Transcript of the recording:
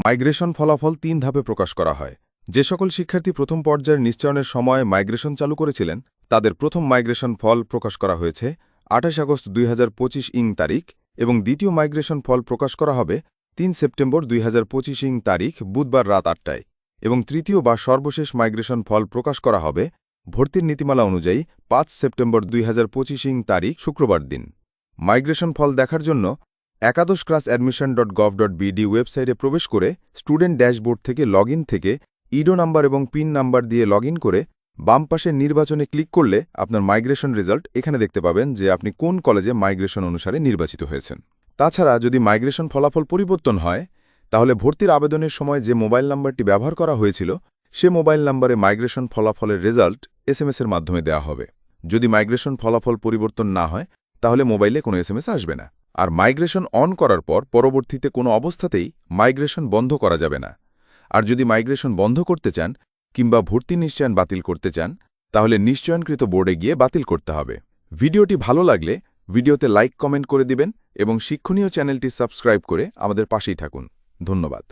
Migration ফলাফল তিন ধাপে প্রকাশ করা হয়। যে সকল শিক্ষার্থী প্রথম পর্যায়ের নিশ্চয়নের সময় মাইগ্রেশন চালু করেছিলেন, তাদের প্রথম মাইগ্রেশন ফল প্রকাশ করা হয়েছে আঠাশ আগস্ট দুই হাজার পঁচিশ ইং তারিখ এবং দ্বিতীয় মাইগ্রেশন ফল প্রকাশ করা হবে তিন সেপ্টেম্বর দুই হাজার পঁচিশ ইং তারিখ বুধবার রাত আটটায় এবং তৃতীয় বা সর্বশেষ মাইগ্রেশন ফল প্রকাশ করা হবে ভর্তির নীতিমালা অনুযায়ী পাঁচ সেপ্টেম্বর দুই হাজার পঁচিশ ইং তারিখ শুক্রবার দিন। মাইগ্রেশন ফল দেখার জন্য একাদশ class admission dot gov dot BD ওয়েবসাইটে প্রবেশ করে স্টুডেন্ট ড্যাশবোর্ড থেকে লগ থেকে ইডো নাম্বার এবং পিন নাম্বার দিয়ে লগ করে বাম পাশের নির্বাচনে ক্লিক করলে আপনার মাইগ্রেশন রেজাল্ট এখানে দেখতে পাবেন যে আপনি কোন কলেজে মাইগ্রেশন অনুসারে নির্বাচিত হয়েছেন। তাছাড়া যদি মাইগ্রেশন ফলাফল পরিবর্তন হয়, তাহলে ভর্তির আবেদনের সময় যে মোবাইল নাম্বারটি ব্যবহার করা হয়েছিল, সে মোবাইল নাম্বারে মাইগ্রেশন ফলাফলের রেজাল্ট এসএমএসের মাধ্যমে দেওয়া হবে। যদি মাইগ্রেশন ফলাফল পরিবর্তন না হয়, তাহলে মোবাইলে কোনো এসএমএস আসবে না। আর মাইগ্রেশন অন করার পর পরবর্তীতে কোনো অবস্থাতেই মাইগ্রেশন বন্ধ করা যাবে না। আর যদি মাইগ্রেশন বন্ধ করতে চান কিংবা ভর্তি নিশ্চয়ন বাতিল করতে চান, তাহলে নিশ্চয়নকৃত বোর্ডে গিয়ে বাতিল করতে হবে। ভিডিওটি ভালো লাগলে ভিডিওতে লাইক, কমেন্ট করে দিবেন এবং শিক্ষণীয় চ্যানেলটি সাবস্ক্রাইব করে আমাদের পাশেই থাকুন। ধন্যবাদ।